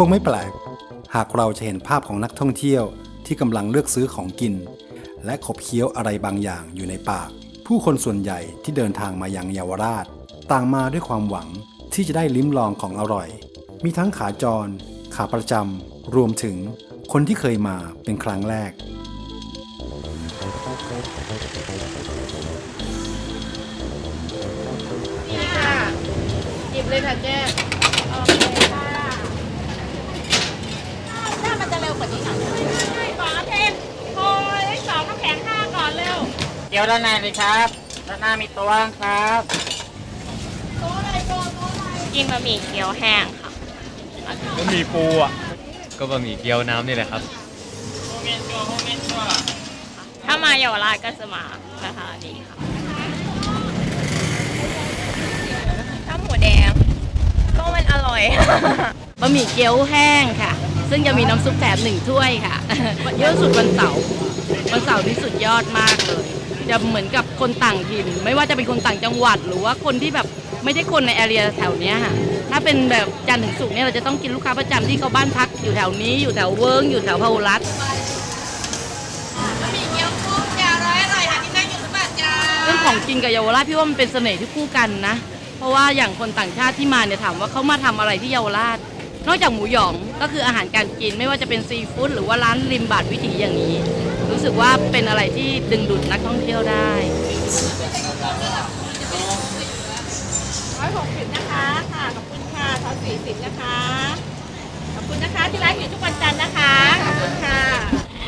คงไม่แปลก หากเราจะเห็นภาพของนักท่องเที่ยวที่กำลังเลือกซื้อของกิน และขบเคี้ยวอะไรบางอย่างอยู่ในปาก ผู้คนส่วนใหญ่ที่เดินทางมายังเยาวราช ต่างมาด้วยความหวังที่จะได้ลิ้มลองของอร่อย มีทั้งขาจร ขาประจำรวมถึงคนที่เคยมาเป็นครั้งแรก นี่ค่ะหยิบเลยค่ะแก้โอเคค่ะถ้ามันจะเร็วกว่านี้หน่อยใช่ก่อนเพนโอ้ยเลขสองน้ำแข็งห้าก่อนเร็ว เกี๊ยวด้านในเลยครับด้านหน้ามีตัวครับโต๊ะอะไรโต๊ะโต๊ะอะไรกินบะหมี่เกี๊ยวแห้งค่ะก็มีปูอะ ก็บะหมี่เกี๊ยวน้ำนี่แหละครับ ถ้ามาเยาวราชก็จะมาสถานีค่ะข้าวหมูแดงก็มันอร่อย บะหมี่เกี๊ยวแห้งค่ะ ซึ่งจะมีน้ำซุปแถมหนึ่งถ้วยค่ะ เยอะสุดวันเสาร์วันเสาร์นี่สุดยอดมากเลย จะเหมือนกับคนต่างถิ่น ไม่ว่าจะเป็นคนต่างจังหวัด หรือว่าคนที่แบบไม่ได้คนในแอเรียแถวเนี้ยค่ะถ้าเป็นแบบจันทร์ถึงศุกร์เนี่ยเราจะต้องกินลูกค้าประจำที่เขาบ้านพักอยู่แถวนี้อยู่แถวเวิร์งอยู่แถวพหุรัตน์บะหมี่เกี๊ยวกุ้งจ้าร้อยอร่อยค่ะที่นั่งอยู่หรือเปล่าจ้าเรื่องของกินกับเยาวราชพี่ว่ามันเป็นเสน่ห์ที่คู่กันนะ เพราะว่าอย่างคนต่างชาติที่มาเนี่ยถามว่าเขามาทำอะไรที่เยาวราช นอกจากหมูหยองก็คืออาหารการกินไม่ว่าจะเป็นซีฟู้ดหรือว่าร้านริมบาดวิถีอย่างนี้รู้ สึกว่าเป็นอะไรที่ดึงดูดนักท่องเที่ยวได้ร้อยหกสิบนะคะค่ะขอบคุณค่ะทอนสี่สิบนะคะ ขอบคุณนะคะที่ร้านอยู่ทุกวันจันทร์นะคะขอบคุณค่ะ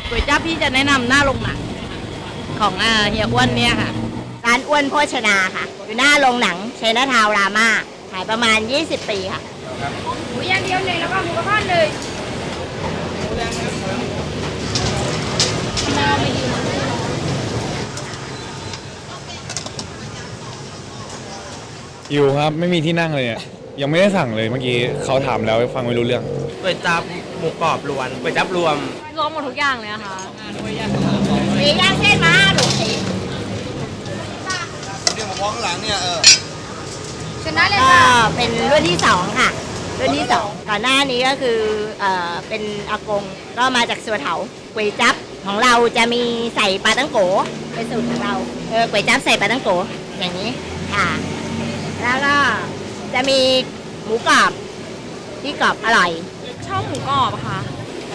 ก๋วยจั๊บพี่จะแนะนำหน้าโรงหนังของอาเฮียอ้วนเนี่ยค่ะ ร้านอ้วนโภชนาค่ะ อยู่หน้าโรงหนังเชนาทาวรามาขายประมาณ 20 ปีค่ะ หมูย่างเดียวหนึ่งแล้วก็หมูกระเพาะหนึ่ง อยู่ครับไม่มีที่นั่งเลยเนี่ยยังไม่ได้สั่งเลยเมื่อกี้เขาถามแล้วฟังไม่รู้เรื่องก๋วยจับหมูกรอบรวนก๋วยจับรวม รวมหมดทุกอย่างเลยนะคะมีย่างเส้นม้าหนูสีชนะเลยก็ค่ะเป็นรุ่นที่2ค่ะรุ่นที่2ก่อนหน้านี้ก็คือเอ่อเป็นอากงก็มาจากสัวเถาก๋วยจั๊บของเราจะมีใส่ปลาตั้งโกเป็นสูตรของเราเออก๋วยจั๊บใส่ปลาตั้งโกอย่างนี้ค่ะ แล้วก็จะมีหมูกรอบที่กรอบอร่อย ชอบหมูกรอบค่ะ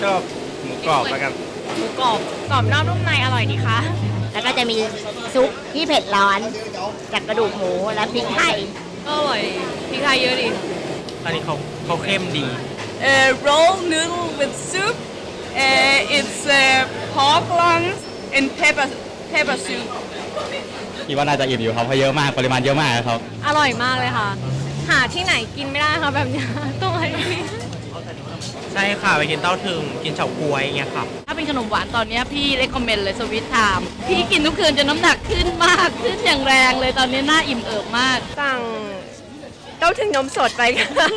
ชอบหมูกรอบแล้วกัน หมูกรอบกรอบนอกนุ่มในอร่อยดีคะแล้วก็จะมีซุปที่เผ็ดร้อน จากกระดูกหมูและพริกไทย ก็อร่อยพริกไทยเยอะดี อันนี้เขาเขาเข้มดี Uh, roll noodle with soup. Uh, it's uh, pork lungs and pepper pepper soup. คิดว่าน่าจะอิ่มอยู่ครับเพราะเยอะมากปริมาณเยอะมากครับ อร่อยมากเลยค่ะ หาที่ไหนกินไม่ได้ค่ะแบบเนี้ยต้องอะไรนี่ใช่ค่ะ ไปกินเต้าถึงกินเฉาก๊วยอย่างเงี้ยค่ะ ถ้าเป็นขนมหวานตอนเนี้ยพี่เล c คอมเมนต์เลยสวิตไทม์พี่กินทุกคืนจนน้ำหนักขึ้นมากขึ้นอย่างแรงเลยตอนนี้หน้าอิ่มเอิบมาก สั่งเต้าถึงนมสดไปค่ะ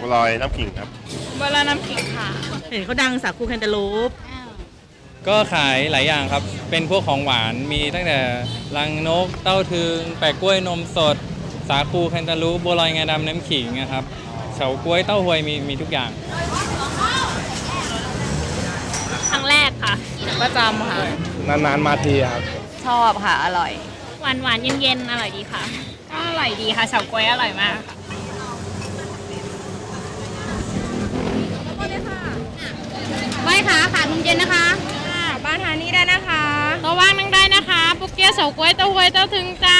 บัวลอยน้ำขิงครับ เวลาน้ำขิงค่ะ เห็นเขาดังสาคูแคนตาลูป ก็ขายหลายอย่างครับ เป็นพวกของหวานมีตั้งแต่รังนก เต้าถึง แปะกล้วยนมสด สาคูแคนตาลูปบัวลอยงาดำน้ำขิงนะครับเฉาก๊วยเต้าหวยมีมีทุกอย่าง ครั้งแรกค่ะประจำค่ะ นานๆมาทีครับ ชอบค่ะ อร่อย หวานหวานเย็นเย็นๆอร่อยดีค่ะ ก็อร่อยดีค่ะเฉาก๊วยอร่อยมากค่ะไม่ค่ะค่ะนมเย็นนะคะ บ้านทานนี่ได้นะคะตัวว่างนั่งได้นะคะปุกเกี๊ยวเฉาก๊วยเต้าหวยเต้าถึงจ้า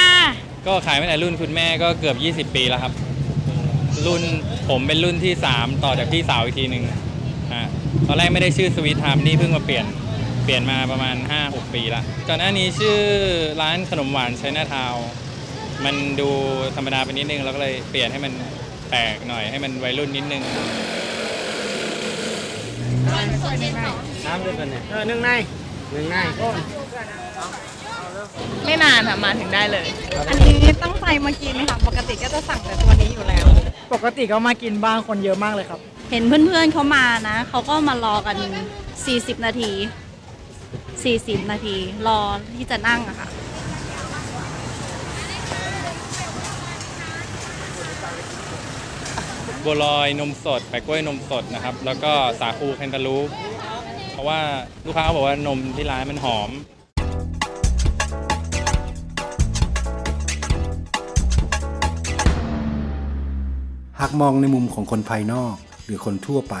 ก็ขายมาแต่รุ่นคุณแม่ก็เกือบ 20 ปีแล้วครับ รุ่นผมเป็นรุ่นที่ 3 ต่อจากพี่สาวอีกทีหนึ่งอ่าตอนแรกไม่ได้ชื่อสวีทไทม์นี่เพิ่งมาเปลี่ยนเปลี่ยนมาประมาณ 5-6 ปีละก่อนหน้านี้ชื่อร้านขนมหวานไชน่าทาวมันดูธรรมดาไปนิดนึงเราก็เลยเปลี่ยนให้มันแปลกหน่อยให้มันวัยรุ่นนิดนึง น้ำด้วยกันเนี่ย เออนึ่งใน นึ่งในไม่นานค่ะมาถึงได้เลย อันนี้ตั้งใจมากินไหมคะปกติก็จะสั่งแต่ตัวนี้อยู่แล้ว ปกติก็มากินบ้างคนเยอะมากเลยครับ เห็นเพื่อนๆเขามานะ เขาก็มารอกัน 40 นาที 40 นาที รอที่จะนั่งอะค่ะบัวลอยนมสดแปะกล้วยนมสดนะครับ แล้วก็สาคูแคนตาลูป เพราะว่าลูกค้าเขาบอกว่านมที่ร้านมันหอม หากมองในมุมของคนภายนอก หรือคนทั่วไป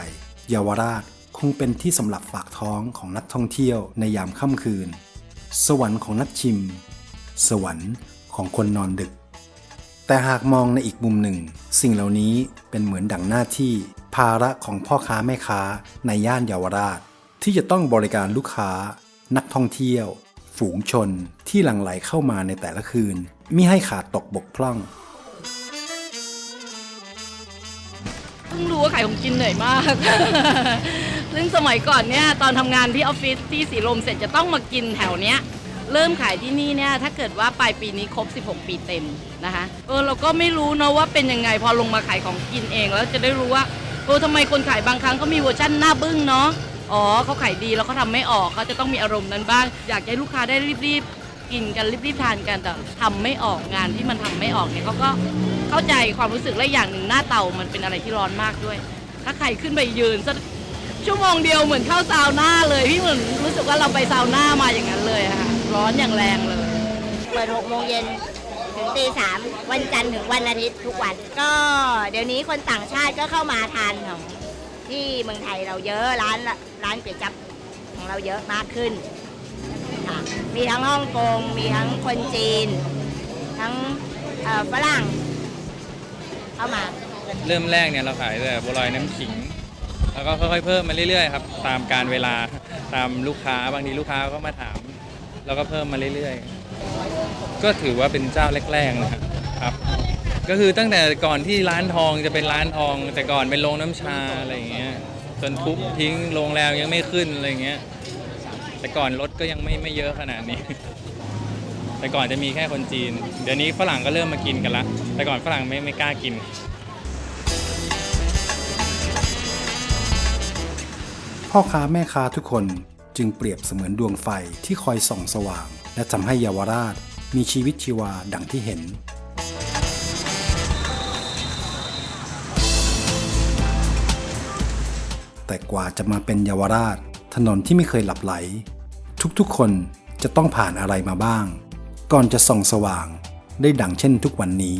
เยาวราชคงเป็นที่สำหรับฝากท้องของนักท่องเที่ยวในยามค่ำคืน สวรรค์ของนักชิม สวรรค์ของคนนอนดึก แต่หากมองในอีกมุมหนึ่ง สิ่งเหล่านี้เป็นเหมือนดังหน้าที่ภาระของพ่อค้าแม่ค้าในย่านเยาวราช ที่จะต้องบริการลูกค้า นักท่องเที่ยว ฝูงชนที่หลั่งไหลเข้ามาในแต่ละคืนมิให้ขาดตกบกพร่องเพิ่งรู้ว่าขายของกินเหนื่อยมาก ซึ่งสมัยก่อนเนี่ยตอนทำงานที่ออฟฟิศที่สีลมเสร็จจะต้องมากินแถวเนี้ย เริ่มขายที่นี่เนี่ยถ้าเกิดว่าปลายปีนี้ครบ 16 ปีเต็มนะคะเออเราก็ไม่รู้เนอะว่าเป็นยังไงพอลงมาขายของกินเอง แล้วจะได้รู้ว่าเออทำไมคนขายบางครั้งเขามีเวอร์ชั่นหน้าบึ้งเนาะ อ๋อเขาขายดีแล้วเขาทำไม่ออกเขาจะต้องมีอารมณ์นั้นบ้าง อยากให้ลูกค้าได้รีบๆกินกันรีบๆทานกันแต่ทำไม่ออกงานที่มันทำไม่ออกเนี่ยเขาก็เข้าใจความรู้สึกและอย่างหนึ่งหน้าเตามันเป็นอะไรที่ร้อนมากด้วย ถ้าใครขึ้นไปยืนสักชั่วโมงเดียวเหมือนเข้าซาวน่าเลยพี่เหมือนรู้สึกว่าเราไปซาวน่ามาอย่างนั้นเลยอะค่ะร้อนอย่างแรงเลย เปิด6โมงเย็นถึงตีสามวันจันทร์ถึงวันอาทิตย์ทุกวัน ก็เดี๋ยวนี้คนต่างชาติก็เข้ามาทานของ ที่เมืองไทยเราเยอะร้านร้านก๋วยจั๊บของเราเยอะมากขึ้นค่ะมีทั้งฮ่องกงมีทั้งคนจีน ทั้งฝรั่งเข้ามา เริ่มแรกเนี่ยเราขายแต่บัวลอยน้ำขิง แล้วก็ค่อยๆเพิ่มมาเรื่อยๆครับตามการเวลาตามลูกค้าบางทีลูกค้าก็มาถาม แล้วก็เพิ่มมาเรื่อยๆ ก็ถือว่าเป็นเจ้าแรกๆนะครับ ก็คือตั้งแต่ก่อนที่ร้านทองจะเป็นร้านทอง แต่ก่อนเป็นโรงน้ำชาอะไรอย่างเงี้ยจนทุบทิ้งโรงแรมยังไม่ขึ้นอะไรอย่างเงี้ยแต่ก่อนรถก็ยังไม่ไม่เยอะขนาดนี้ แต่ก่อนจะมีแค่คนจีน เดี๋ยวนี้ฝรั่งก็เริ่มมากินกันละ แต่ก่อนฝรั่งไม่ไม่กล้ากิน พ่อค้าแม่ค้าทุกคนจึงเปรียบเสมือนดวงไฟที่คอยส่องสว่าง และทำให้เยาวราชมีชีวิตชีวาดังที่เห็น แต่กว่าจะมาเป็นเยาวราช ถนนที่ไม่เคยหลับไหล ทุกๆคนจะต้องผ่านอะไรมาบ้าง ก่อนจะส่องสว่างได้ดังเช่นทุกวันนี้